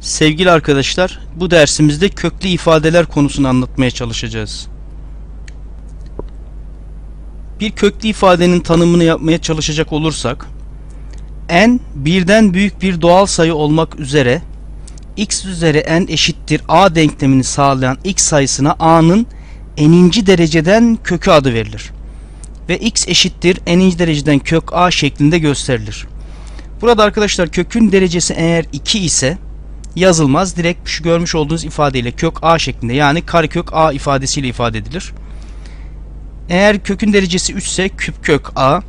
Sevgili arkadaşlar, bu dersimizde köklü ifadeler konusunu anlatmaya çalışacağız. Bir köklü ifadenin tanımını yapmaya çalışacak olursak, n birden büyük bir doğal sayı olmak üzere x üzeri n eşittir a denklemini sağlayan x sayısına a'nın n'inci dereceden kökü adı verilir. Ve x eşittir n'inci dereceden kök a şeklinde gösterilir. Burada arkadaşlar kökün derecesi eğer 2 ise yazılmaz. Direkt şu görmüş olduğunuz ifadeyle kök a şeklinde yani karekök a ifadesiyle ifade edilir. Eğer kökün derecesi 3 ise küp kök a,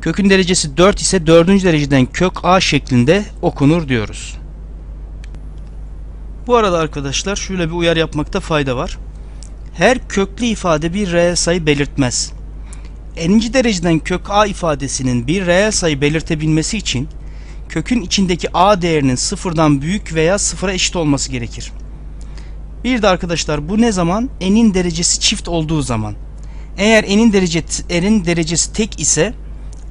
kökün derecesi 4 ise 4. dereceden kök a şeklinde okunur diyoruz. Bu arada arkadaşlar şöyle bir uyarı yapmakta fayda var. Her köklü ifade bir reel sayı belirtmez. N'inci dereceden kök a ifadesinin bir reel sayı belirtebilmesi için kökün içindeki a değerinin sıfırdan büyük veya sıfıra eşit olması gerekir. Bir de arkadaşlar bu ne zaman? n'in derecesi çift olduğu zaman. Eğer n'in derecesi, derecesi tek ise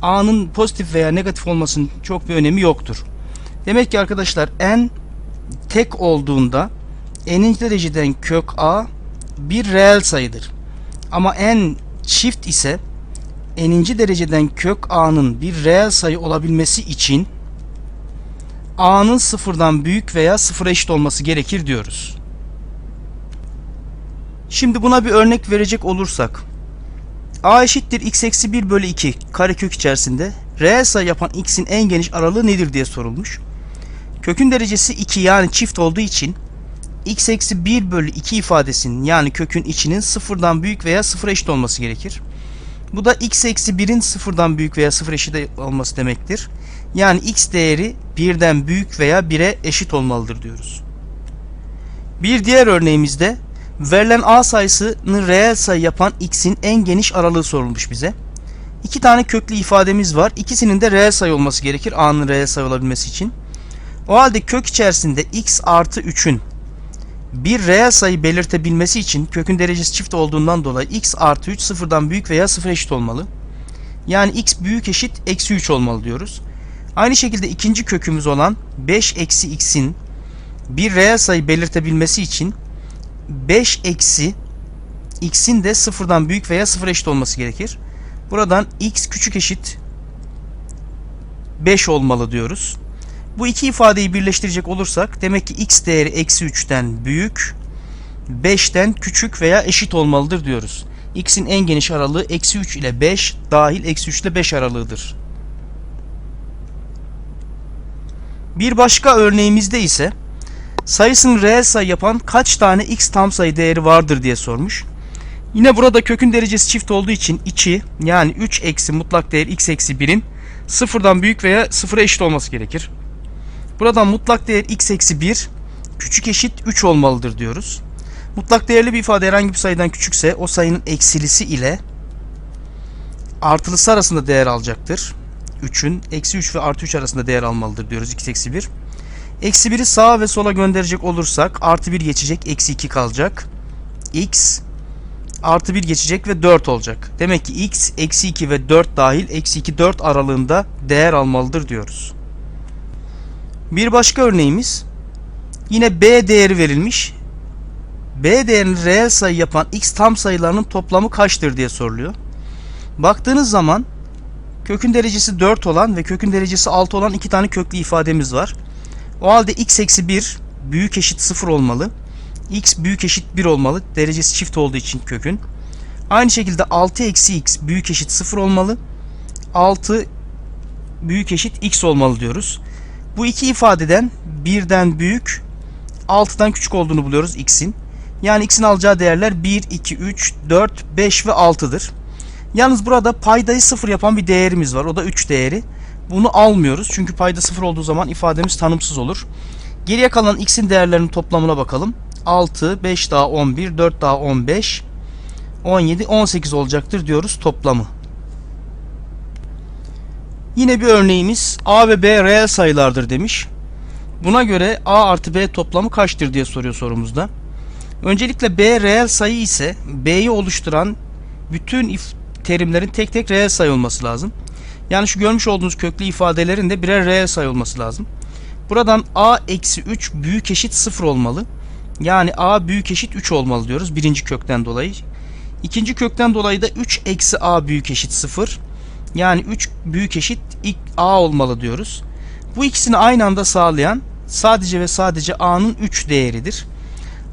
a'nın pozitif veya negatif olmasının çok bir önemi yoktur. Demek ki arkadaşlar n tek olduğunda n'in dereceden kök a bir reel sayıdır. Ama n çift ise n'inci dereceden kök a'nın bir reel sayı olabilmesi için a'nın sıfırdan büyük veya sıfıra eşit olması gerekir diyoruz. Şimdi buna bir örnek verecek olursak a eşittir x eksi 1 bölü 2 karekök içerisinde reel sayı yapan x'in en geniş aralığı nedir diye sorulmuş. Kökün derecesi 2 yani çift olduğu için x eksi 1 bölü 2 ifadesinin yani kökün içinin sıfırdan büyük veya sıfıra eşit olması gerekir. Bu da x eksi 1'in sıfırdan büyük veya sıfır eşit olması demektir. Yani x değeri birden büyük veya 1'e eşit olmalıdır diyoruz. Bir diğer örneğimizde verilen a sayısını reel sayı yapan x'in en geniş aralığı sorulmuş bize. İki tane köklü ifademiz var. İkisinin de reel sayı olması gerekir a'nın reel sayı olabilmesi için. O halde kök içerisinde x artı 3'ün bir reel sayı belirtebilmesi için kökün derecesi çift olduğundan dolayı x artı 3 sıfırdan büyük veya sıfır eşit olmalı. Yani x büyük eşit eksi 3 olmalı diyoruz. Aynı şekilde ikinci kökümüz olan 5 eksi x'in bir reel sayı belirtebilmesi için 5 eksi x'in de sıfırdan büyük veya sıfır eşit olması gerekir. Buradan x küçük eşit 5 olmalı diyoruz. Bu iki ifadeyi birleştirecek olursak demek ki x değeri eksi 3'ten büyük 5'ten küçük veya eşit olmalıdır diyoruz. x'in en geniş aralığı eksi 3 ile 5 dahil eksi 3 ile 5 aralığıdır. Bir başka örneğimizde ise sayısını reel sayı yapan kaç tane x tam sayı değeri vardır diye sormuş. Yine burada kökün derecesi çift olduğu için içi yani 3 eksi mutlak değer x eksi 1'in sıfırdan büyük veya sıfıra eşit olması gerekir. Buradan mutlak değer x eksi 1 küçük eşit 3 olmalıdır diyoruz. Mutlak değerli bir ifade herhangi bir sayıdan küçükse o sayının eksilisi ile artılısı arasında değer alacaktır. 3'ün eksi 3 ve artı 3 arasında değer almalıdır diyoruz x eksi 1. Eksi 1'i sağa ve sola gönderecek olursak artı 1 geçecek eksi 2 kalacak. x artı 1 geçecek ve 4 olacak. Demek ki x eksi 2 ve 4 dahil eksi 2 4 aralığında değer almalıdır diyoruz. Bir başka örneğimiz yine b değeri verilmiş. b değerini reel sayı yapan x tam sayılarının toplamı kaçtır diye soruluyor. Baktığınız zaman kökün derecesi 4 olan ve kökün derecesi 6 olan iki tane köklü ifademiz var. O halde x eksi 1 büyük eşit 0 olmalı. x büyük eşit 1 olmalı. Derecesi çift olduğu için kökün. Aynı şekilde 6 eksi x büyük eşit 0 olmalı. 6 büyük eşit x olmalı diyoruz. Bu iki ifadeden birden büyük 6'dan küçük olduğunu buluyoruz x'in. Yani x'in alacağı değerler 1, 2, 3, 4, 5 ve 6'dır. Yalnız burada paydayı 0 yapan bir değerimiz var. O da 3 değeri. Bunu almıyoruz. Çünkü payda 0 olduğu zaman ifademiz tanımsız olur. Geriye kalan x'in değerlerinin toplamına bakalım. 6, 5 daha 11, 4 daha 15, 17, 18 olacaktır diyoruz toplamı. Yine bir örneğimiz a ve b reel sayılardır demiş. Buna göre a artı b toplamı kaçtır diye soruyor sorumuzda. Öncelikle b reel sayı ise b'yi oluşturan bütün if terimlerin tek tek reel sayı olması lazım. Yani şu görmüş olduğunuz köklü ifadelerin de birer reel sayı olması lazım. Buradan a eksi 3 büyük eşit 0 olmalı. Yani a büyük eşit 3 olmalı diyoruz birinci kökten dolayı. İkinci kökten dolayı da 3 eksi a büyük eşit 0. Yani 3 büyük eşit a olmalı diyoruz. Bu ikisini aynı anda sağlayan sadece ve sadece a'nın 3 değeridir.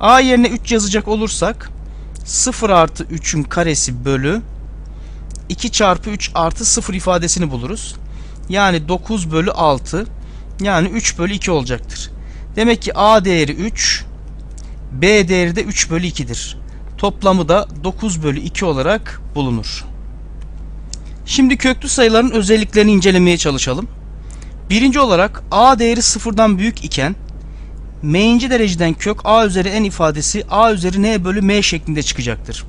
a yerine 3 yazacak olursak 0 artı 3'ün karesi bölü 2 çarpı 3 artı 0 ifadesini buluruz. Yani 9 bölü 6 yani 3 bölü 2 olacaktır. Demek ki a değeri 3 b değeri de 3 bölü 2'dir. Toplamı da 9 bölü 2 olarak bulunur. Şimdi köklü sayıların özelliklerini incelemeye çalışalım. Birinci olarak a değeri sıfırdan büyük iken m'inci dereceden kök a üzeri n ifadesi a üzeri n bölü m şeklinde çıkacaktır.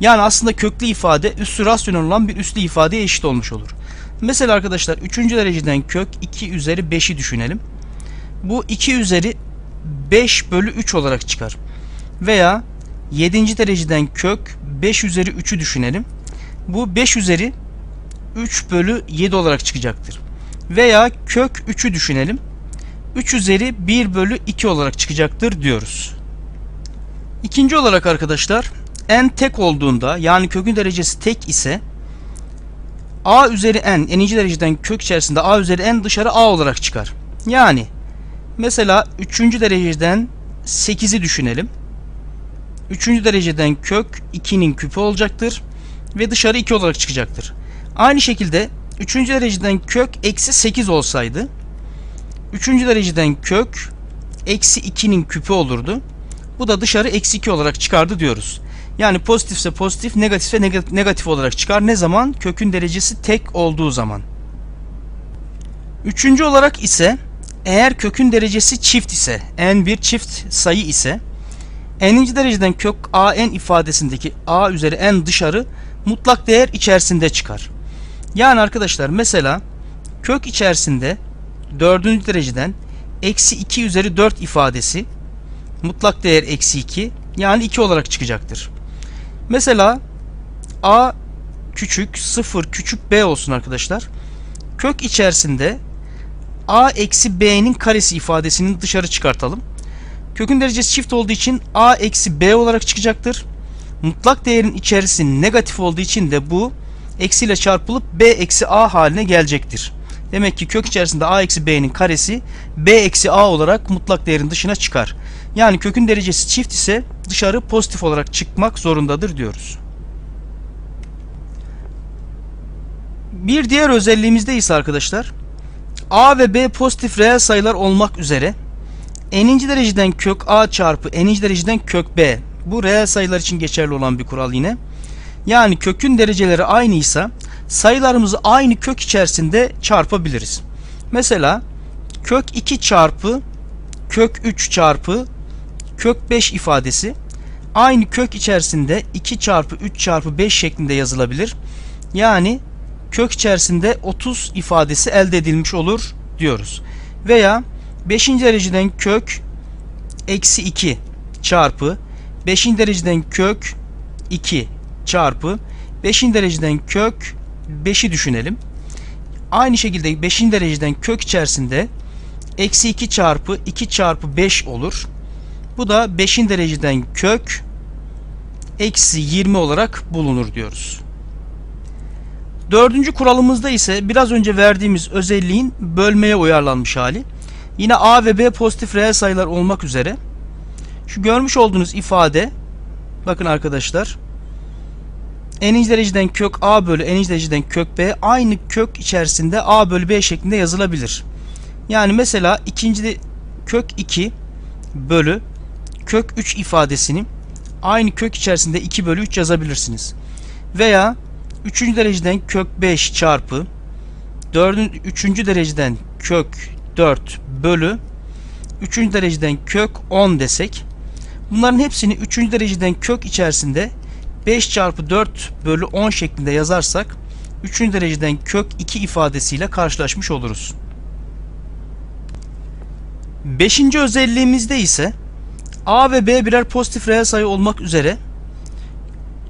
Yani aslında köklü ifade üssü rasyonel olan bir üslü ifadeye eşit olmuş olur. Mesela arkadaşlar 3. dereceden kök 2 üzeri 5'i düşünelim. Bu 2 üzeri 5 bölü 3 olarak çıkar. Veya 7. dereceden kök 5 üzeri 3'ü düşünelim. Bu 5 üzeri 3 bölü 7 olarak çıkacaktır. Veya kök 3'ü düşünelim. 3 üzeri 1 bölü 2 olarak çıkacaktır diyoruz. İkinci olarak arkadaşlar n tek olduğunda yani kökün derecesi tek ise a üzeri n n'inci dereceden kök içerisinde a üzeri n dışarı a olarak çıkar. Yani mesela 3. dereceden 8'i düşünelim. 3. dereceden kök 2'nin küpü olacaktır ve dışarı 2 olarak çıkacaktır. Aynı şekilde 3. dereceden kök eksi 8 olsaydı 3. dereceden kök eksi 2'nin küpü olurdu. Bu da dışarı eksi 2 olarak çıkardı diyoruz. Yani pozitifse pozitif, negatifse negatif olarak çıkar. Ne zaman? Kökün derecesi tek olduğu zaman. Üçüncü olarak ise eğer kökün derecesi çift ise, n bir çift sayı ise n'inci dereceden kök a n ifadesindeki a üzeri n dışarı mutlak değer içerisinde çıkar. Yani arkadaşlar mesela kök içerisinde dördüncü dereceden eksi 2 üzeri 4 ifadesi mutlak değer eksi 2 yani 2 olarak çıkacaktır. Mesela a küçük 0 küçük b olsun arkadaşlar. Kök içerisinde a eksi b'nin karesi ifadesini dışarı çıkartalım. Kökün derecesi çift olduğu için a eksi b olarak çıkacaktır. Mutlak değerin içerisi negatif olduğu için de bu eksiyle çarpılıp b eksi a haline gelecektir. Demek ki kök içerisinde a eksi b'nin karesi b eksi a olarak mutlak değerin dışına çıkar. Yani kökün derecesi çift ise dışarı pozitif olarak çıkmak zorundadır diyoruz. Bir diğer özelliğimizde ise arkadaşlar a ve b pozitif reel sayılar olmak üzere n'inci dereceden kök a çarpı n'inci dereceden kök b bu reel sayılar için geçerli olan bir kural yine. Yani kökün dereceleri aynıysa sayılarımızı aynı kök içerisinde çarpabiliriz. Mesela kök 2 çarpı kök 3 çarpı kök 5 ifadesi aynı kök içerisinde 2 çarpı 3 çarpı 5 şeklinde yazılabilir. Yani kök içerisinde 30 ifadesi elde edilmiş olur diyoruz. Veya 5. dereceden kök eksi 2 çarpı 5. dereceden kök 2 çarpı 5. dereceden kök 5'i düşünelim. Aynı şekilde 5. dereceden kök içerisinde eksi 2 çarpı 2 çarpı 5 olur. Bu da 5. dereceden kök eksi 20 olarak bulunur diyoruz. Dördüncü kuralımızda ise biraz önce verdiğimiz özelliğin bölmeye uyarlanmış hali. Yine a ve b pozitif reel sayılar olmak üzere şu görmüş olduğunuz ifade bakın arkadaşlar n'inci dereceden kök a bölü n'inci dereceden kök b aynı kök içerisinde a bölü b şeklinde yazılabilir. Yani mesela ikinci de kök 2 bölü kök 3 ifadesini aynı kök içerisinde 2 bölü 3 yazabilirsiniz. Veya 3. dereceden kök 5 çarpı 4. 3. dereceden kök 4 bölü 3. dereceden kök 10 desek bunların hepsini 3. dereceden kök içerisinde 5 çarpı 4 bölü 10 şeklinde yazarsak 3. dereceden kök 2 ifadesiyle karşılaşmış oluruz. 5. özelliğimizde ise a ve b birer pozitif reel sayı olmak üzere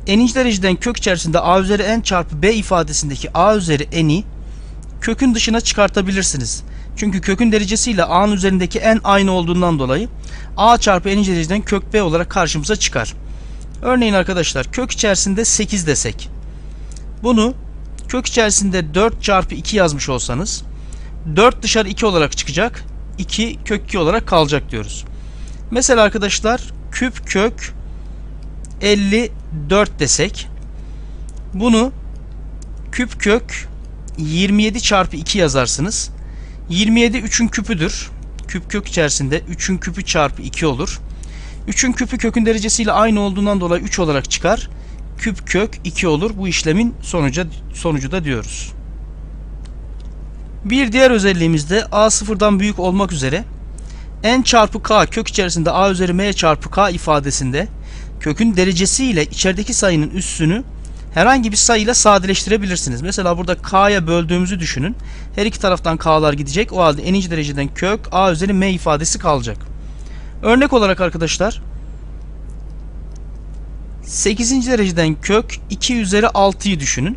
n'inci dereceden kök içerisinde a üzeri n çarpı b ifadesindeki a üzeri n'i kökün dışına çıkartabilirsiniz. Çünkü kökün derecesiyle a'nın üzerindeki en aynı olduğundan dolayı a çarpı n'inci dereceden kök b olarak karşımıza çıkar. Örneğin arkadaşlar kök içerisinde 8 desek. Bunu kök içerisinde 4 çarpı 2 yazmış olsanız 4 dışarı 2 olarak çıkacak. 2 kök 2 olarak kalacak diyoruz. Mesela arkadaşlar küp kök 54 desek bunu küp kök 27 çarpı 2 yazarsınız. 27 3'ün küpüdür. Küp kök içerisinde 3'ün küpü çarpı 2 olur. 3'ün küpü kökün derecesiyle aynı olduğundan dolayı 3 olarak çıkar. Küp kök 2 olur. Bu işlemin sonucu, sonucu da diyoruz. Bir diğer özelliğimizde a sıfırdan büyük olmak üzere n çarpı k kök içerisinde a üzeri m çarpı k ifadesinde kökün derecesiyle içerideki sayının üssünü herhangi bir sayıyla sadeleştirebilirsiniz. Mesela burada k'ya böldüğümüzü düşünün. Her iki taraftan k'lar gidecek. O halde n'inci dereceden kök a üzeri m ifadesi kalacak. Örnek olarak arkadaşlar 8. dereceden kök 2 üzeri 6'yı düşünün.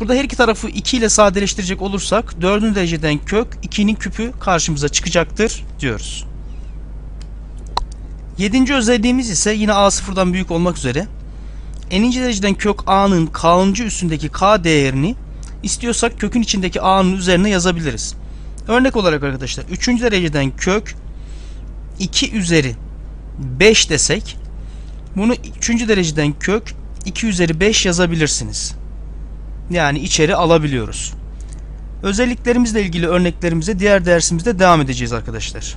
Burada her iki tarafı 2 ile sadeleştirecek olursak 4. dereceden kök 2'nin küpü karşımıza çıkacaktır diyoruz. 7. özelliğimiz ise yine a sıfırdan büyük olmak üzere n'inci dereceden kök a'nın k'ıncı üstündeki k değerini istiyorsak kökün içindeki a'nın üzerine yazabiliriz. Örnek olarak arkadaşlar 3. dereceden kök 2 üzeri 5 desek bunu 3. dereceden kök 2 üzeri 5 yazabilirsiniz. Yani içeri alabiliyoruz. Özelliklerimizle ilgili örneklerimize diğer dersimizde devam edeceğiz arkadaşlar.